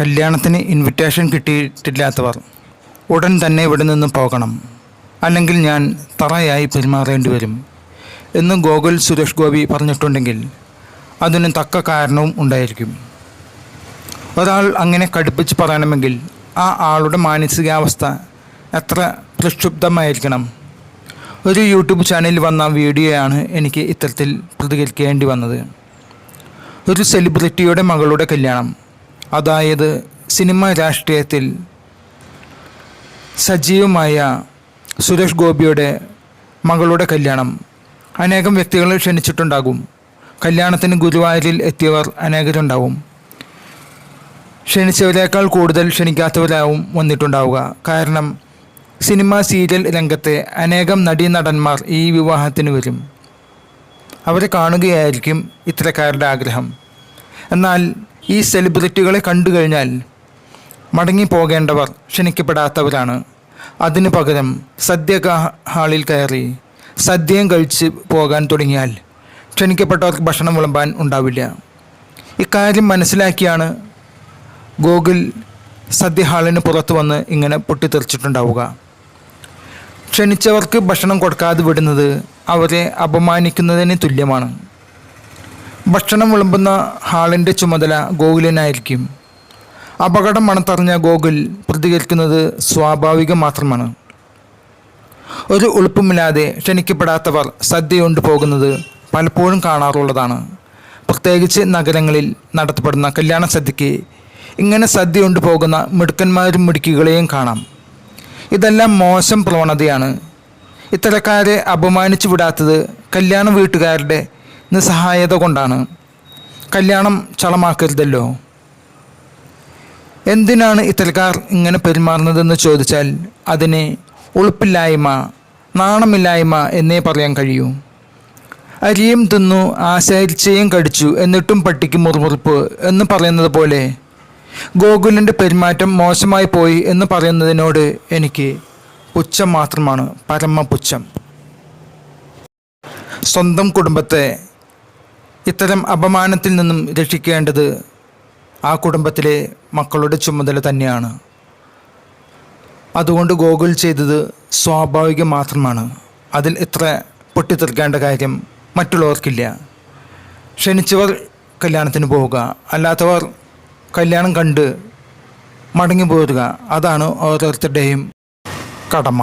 കല്യാണത്തിന് ഇൻവിറ്റേഷൻ കിട്ടിയിട്ടില്ലാത്തവർ ഉടൻ തന്നെ ഇവിടെ നിന്ന് പോകണം. അല്ലെങ്കിൽ ഞാൻ തറയായി പെരുമാറേണ്ടി വരും എന്ന് ഗോകുൽ സുരേഷ് ഗോപി പറഞ്ഞിട്ടുണ്ടെങ്കിൽ അതിന് തക്ക കാരണവും ഉണ്ടായിരിക്കും. ഒരാൾ അങ്ങനെ കടുപ്പിച്ച് പറയണമെങ്കിൽ ആ ആളുടെ മാനസികാവസ്ഥ എത്ര പ്രക്ഷുബ്ധമായിരിക്കണം. ഒരു യൂട്യൂബ് ചാനലിൽ വന്ന വീഡിയോയാണ് എനിക്ക് ഇത്തരത്തിൽ പ്രതികരിക്കേണ്ടി വന്നത്. ഒരു സെലിബ്രിറ്റിയുടെ മകളുടെ കല്യാണം. അതായത് സിനിമ രാഷ്ട്രീയത്തിൽ സജീവമായ സുരേഷ് ഗോപിയുടെ മകളുടെ കല്യാണം അനേകം വ്യക്തികളെ ക്ഷണിച്ചിട്ടുണ്ടാകും. കല്യാണത്തിന് ഗുരുവായൂരിൽ എത്തിയവർ അനേകരുണ്ടാവും. ക്ഷണിച്ചവരേക്കാൾ കൂടുതൽ ക്ഷണിക്കാത്തവരാവും വന്നിട്ടുണ്ടാവുക. കാരണം സിനിമ സീരിയൽ രംഗത്തെ അനേകം നടീനടന്മാർ ഈ വിവാഹത്തിന് വരും. അവരെ കാണുകയായിരിക്കും ഇത്തരക്കാരുടെ ആഗ്രഹം. എന്നാൽ ഈ സെലിബ്രിറ്റികളെ കണ്ടു കഴിഞ്ഞാൽ മടങ്ങിപ്പോകേണ്ടവർ ക്ഷണിക്കപ്പെടാത്തവരാണ്. അതിനു പകരം സദ്യ ഹാളിൽ കയറി സദ്യയും കഴിച്ച് പോകാൻ തുടങ്ങിയാൽ ക്ഷണിക്കപ്പെട്ടവർക്ക് ഭക്ഷണം വിളമ്പാൻ ഉണ്ടാവില്ല. ഇക്കാര്യം മനസ്സിലാക്കിയാണ് ഗോകുൽ സദ്യ ഹാളിന് പുറത്ത് വന്ന് ഇങ്ങനെ പൊട്ടിത്തെറിച്ചിട്ടുണ്ടാവുക. ക്ഷണിച്ചവർക്ക് ഭക്ഷണം കൊടുക്കാതെ വിടുന്നത് അവരെ അപമാനിക്കുന്നതിന് തുല്യമാണ്. ഭക്ഷണം വിളമ്പുന്ന ഹാളിന്റെ ചുമതല ഗോകുലിനായിരിക്കും. അപകടം മണത്തറിഞ്ഞ ഗോകുൽ പ്രതികരിക്കുന്നത് സ്വാഭാവികം മാത്രമാണ്. ഒരു ഉളുപ്പുമില്ലാതെ ക്ഷണിക്കപ്പെടാത്തവർ സദ്യ കൊണ്ട് പോകുന്നത് പലപ്പോഴും കാണാറുള്ളതാണ്. പ്രത്യേകിച്ച് നഗരങ്ങളിൽ നടത്തപ്പെടുന്ന കല്യാണ സദ്യയ്ക്ക് ഇങ്ങനെ സദ്യ കൊണ്ട് പോകുന്ന മിടുക്കന്മാരും മിടുക്കികളെയും കാണാം. ഇതെല്ലാം മോശം പ്രവണതയാണ്. ഇത്തരക്കാരെ അപമാനിച്ചു വിടാത്തത് കല്യാണ വീട്ടുകാരുടെ നിസ്സഹായത കൊണ്ടാണ്. കല്യാണം ചളമാക്കരുതല്ലോ. എന്തിനാണ് ഇത്തരക്കാർ ഇങ്ങനെ പെരുമാറുന്നതെന്ന് ചോദിച്ചാൽ അതിനെ ഉളുപ്പില്ലായ്മ നാണമില്ലായ്മ എന്നേ പറയാൻ കഴിയൂ. അരിയും തിന്നു ആശാരിച്ചയും കടിച്ചു എന്നിട്ടും പട്ടിക്ക് മുറുമുറുപ്പ് എന്ന് പറയുന്നത് പോലെ ഗോകുലിന്റെ പെരുമാറ്റം മോശമായി പോയി എന്ന് പറയുന്നതിനോട് എനിക്ക് പുച്ഛം മാത്രമാണ് പരമ പുച്ഛം സ്വന്തം കുടുംബത്തെ ഇത്തരം അപമാനത്തിൽ നിന്നും രക്ഷിക്കേണ്ടത് ആ കുടുംബത്തിലെ മക്കളുടെ ചുമതല തന്നെയാണ്. അതുകൊണ്ട് ഗോകുൽ ചെയ്തത് സ്വാഭാവികം മാത്രമാണ്. അതിൽ ഇത്ര പൊട്ടിത്തെറിക്കേണ്ട കാര്യം മറ്റുള്ളവർക്കില്ല. ക്ഷണിച്ചവർ കല്യാണത്തിന് പോവുക അല്ലാത്തവർ കല്യാണം കണ്ട് മടങ്ങി പോരുക അതാണ് ഓരോരുത്തരുടെയും കടമ.